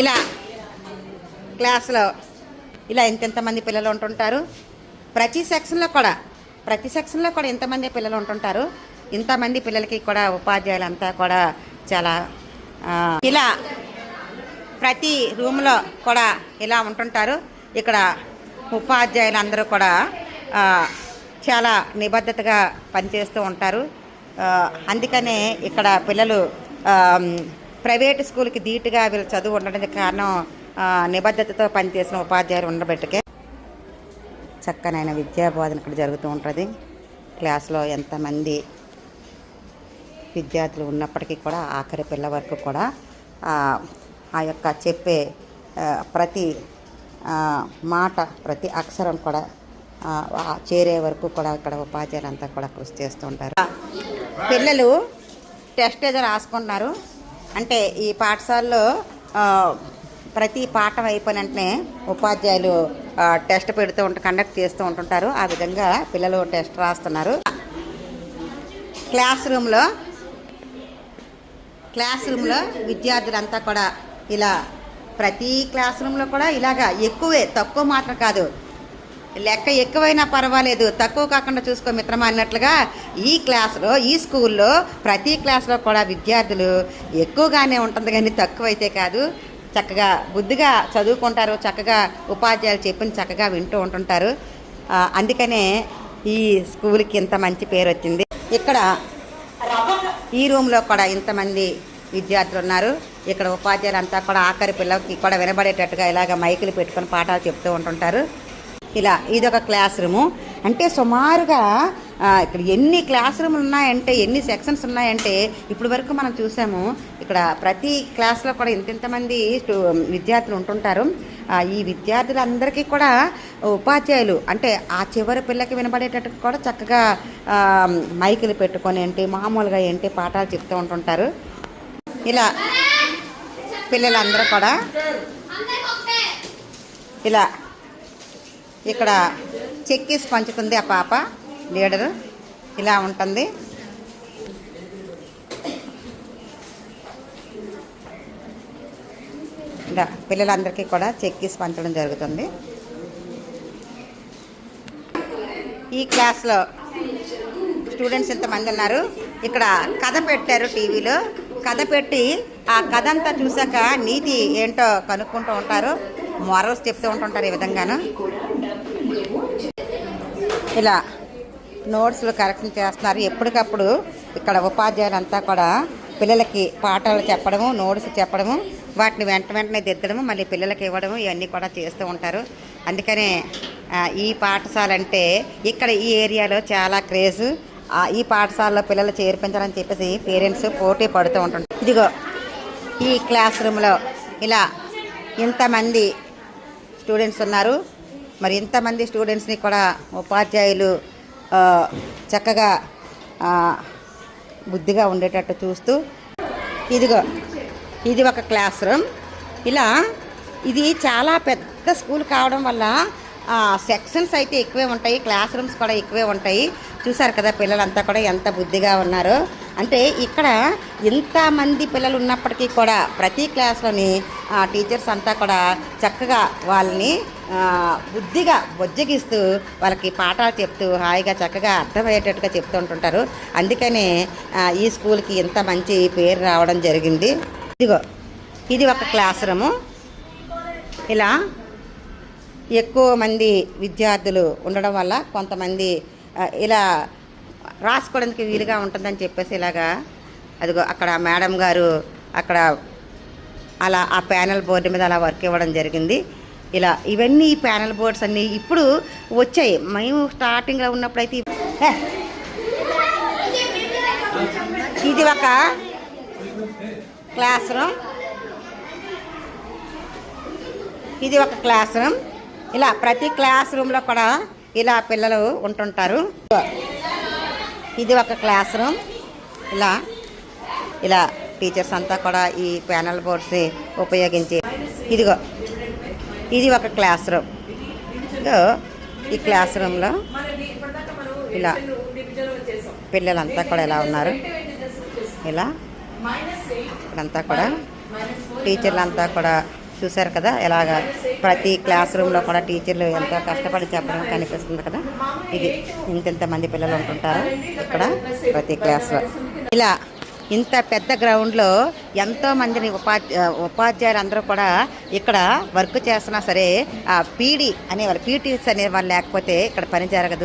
ఇలా క్లాస్లో ఇలా ఇంతెంతమంది పిల్లలు ఉంటుంటారు? ప్రతి సెక్షన్లో కూడా ప్రతి సెక్షన్లో కూడా ఇంతమంది పిల్లలు ఉంటుంటారు. ఇంతమంది పిల్లలకి కూడా ఉపాధ్యాయులంతా కూడా చాలా ఇలా ప్రతి రూమ్లో కూడా ఇలా ఉంటుంటారు. ఇక్కడ ఉపాధ్యాయులు అందరూ కూడా చాలా నిబద్ధతగా పనిచేస్తూ ఉంటారు. అందుకనే ఇక్కడ పిల్లలు ప్రైవేట్ స్కూల్కి ధీటుగా వీళ్ళు చదువు ఉండడానికి కారణం నిబద్ధతతో పనిచేసిన ఉపాధ్యాయులు ఉండబెట్టుకే చక్కనైన విద్యా బోధన ఇక్కడ జరుగుతూ ఉంటుంది. క్లాస్లో ఎంతమంది విద్యార్థులు ఉన్నప్పటికీ కూడా ఆఖరి పిల్ల వరకు కూడా ఆ, యొక్క చెప్పే ప్రతి మాట ప్రతి అక్షరం కూడా చేరే వరకు కూడా ఇక్కడ ఉపాధ్యాయులు అంతా కూడా కృషి చేస్తూ ఉంటారు. పిల్లలు టెస్ట్ ఏదో రాసుకుంటున్నారు. అంటే ఈ పాఠశాలలో ప్రతి పాఠం అయిపోయిన వెంటనే ఉపాధ్యాయులు టెస్ట్ పెడుతూ ఉంట కండక్ట్ చేస్తూ ఉంటుంటారు. ఆ విధంగా పిల్లలు టెస్ట్ రాస్తున్నారు. క్లాస్ రూమ్లో క్లాస్ రూమ్లో విద్యార్థులంతా కూడా ఇలా ప్రతి క్లాస్ రూమ్లో కూడా ఇలాగా ఎక్కువే తక్కువ మాత్రం కాదు. లెక్క ఎక్కువైనా పర్వాలేదు. తక్కువ కాకుండా చూసుకో మిత్రమా అన్నట్లుగా ఈ క్లాస్లో ఈ స్కూల్లో ప్రతి క్లాస్లో కూడా విద్యార్థులు ఎక్కువగానే ఉంటుంది కానీ తక్కువ అయితే కాదు. చక్కగా బుద్ధిగా చదువుకుంటారు. చక్కగా ఉపాధ్యాయులు చెప్పిన చక్కగా వింటూ ఉంటుంటారు. అందుకనే ఈ స్కూల్కి ఇంత మంచి పేరు వచ్చింది. ఇక్కడ ఈ రూమ్లో కూడా ఇంతమంది విద్యార్థులు ఉన్నారు. ఇక్కడ ఉపాధ్యాయులు అంతా కూడా ఆఖరి పిల్లలకి కూడా వినబడేటట్టుగా ఇలాగ మైకులు పెట్టుకొని పాఠాలు చెప్తూ ఉంటుంటారు. ఇలా ఇదొక క్లాస్ రూము అంటే సుమారుగా ఇక్కడ ఎన్ని క్లాస్ రూములు ఉన్నాయంటే ఎన్ని సెక్షన్స్ ఉన్నాయంటే ఇప్పుడు వరకు మనం చూసాము ఇక్కడ ప్రతి క్లాస్లో కూడా ఇంతింతమంది స్టూ విద్యార్థులు ఉంటుంటారు. ఈ విద్యార్థులందరికీ కూడా ఉపాధ్యాయులు అంటే ఆ చివరి పిల్లకి వినబడేటట్టు కూడా చక్కగా మైకులు పెట్టుకొని ఏంటి మామూలుగా ఏంటి పాఠాలు చెప్తూ ఉంటుంటారు. ఇలా పిల్లలందరూ కూడా ఇలా ఇక్కడ చెక్కేసి పంచుతుంది ఆ పాప లీడరు. ఇలా ఉంటుంది. పిల్లలందరికీ కూడా చెక్కేసి పంచడం జరుగుతుంది. ఈ క్లాస్లో స్టూడెంట్స్ ఇంతమంది ఉన్నారు? ఇక్కడ కథ పెట్టారు టీవీలో. కథ పెట్టి ఆ కథ అంతా చూసాక నీతి ఏంటో కనుక్కుంటూ ఉంటారు. మొరల్స్ చెప్తూ ఉంటుంటారు ఈ విధంగాను. ఇలా నోట్స్లు కరెక్షన్ చేస్తున్నారు. ఎప్పటికప్పుడు ఇక్కడ ఉపాధ్యాయులు అంతా కూడా పిల్లలకి పాఠాలు చెప్పడము నోట్స్ చెప్పడము వాటిని వెంట వెంటనే దిద్దడము మళ్ళీ పిల్లలకి ఇవ్వడము ఇవన్నీ కూడా చేస్తూ ఉంటారు. అందుకనే ఈ పాఠశాల అంటే ఇక్కడ ఈ ఏరియాలో చాలా క్రేజ్. ఈ పాఠశాలలో పిల్లలు చేర్పించాలని చెప్పేసి పేరెంట్స్ పోటీ పడుతూ ఉంటుంటారు. ఇదిగో ఈ క్లాస్ రూమ్లో ఇలా ఇంతమంది స్టూడెంట్స్ ఉన్నారు. మరి ఇంతమంది స్టూడెంట్స్ని కూడా ఉపాధ్యాయులు చక్కగా బుద్ధిగా ఉండేటట్టు చూస్తూ ఇదిగో ఇది ఒక క్లాస్ రూమ్ ఇలా ఇది చాలా పెద్ద స్కూల్ కావడం వల్ల సెక్షన్స్ అయితే ఎక్కువే ఉంటాయి క్లాస్ రూమ్స్ కూడా ఎక్కువే ఉంటాయి. చూసారు కదా పిల్లలంతా కూడా ఎంత బుద్ధిగా ఉన్నారో. అంటే ఇక్కడ ఇంతమంది పిల్లలు ఉన్నప్పటికీ కూడా ప్రతి క్లాస్లోని టీచర్స్ అంతా కూడా చక్కగా వాళ్ళని బుద్ధిగా బొజ్జగిస్తూ వాళ్ళకి పాఠాలు చెప్తూ హాయిగా చక్కగా అర్థమయ్యేటట్టుగా చెప్తూ ఉంటుంటారు. అందుకనే ఈ స్కూల్కి ఇంత మంచి పేరు రావడం జరిగింది. ఇదిగో ఇది ఒక క్లాస్ రూము. ఇలా ఎక్కువ మంది విద్యార్థులు ఉండడం వల్ల కొంతమంది ఇలా రాసుకోవడానికి వీలుగా ఉంటుందని చెప్పేసి ఇలాగా అదిగో అక్కడ మేడం గారు అక్కడ అలా ఆ ప్యానల్ బోర్డు మీద అలా వర్క్ ఇవ్వడం జరిగింది. ఇలా ఇవన్నీ ఈ ప్యానల్ బోర్డ్స్ అన్నీ ఇప్పుడు వచ్చాయి. మేము స్టార్టింగ్లో ఉన్నప్పుడు అయితే ఇది ఒక క్లాస్ రూమ్ ఇది ఒక క్లాస్ రూమ్ ఇలా ప్రతి క్లాస్ రూమ్లో కూడా ఇలా పిల్లలు ఉంటుంటారు. ఇది ఒక క్లాస్ రూమ్. ఇలా ఇలా టీచర్స్ అంతా కూడా ఈ ప్యానల్ బోర్డ్స్ ఉపయోగించి ఇదిగో ఇది ఒక క్లాస్ రూమ్. ఇదిగో ఈ క్లాస్ రూమ్లో ఇలా పిల్లలంతా కూడా ఎలా ఉన్నారు? ఇలా ఇక్కడంతా కూడా టీచర్లు అంతా కూడా చూసారు కదా ఎలాగా ప్రతి క్లాస్ రూమ్లో కూడా టీచర్లు ఎంతో కష్టపడి చెప్పడం కనిపిస్తుంది కదా. ఇది ఇంతెంత మంది పిల్లలు ఉంటుంటారు ఇక్కడ ప్రతి క్లాస్లో ఇలా ఇంత పెద్ద గ్రౌండ్లో ఎంతో మందిని ఉపాధ్యా ఉపాధ్యాయులు అందరూ కూడా ఇక్కడ వర్క్ చేస్తున్నా సరే ఆ పీడీ అనేవాళ్ళు పీటీస్ అనే వాళ్ళు లేకపోతే ఇక్కడ పని జరగదు.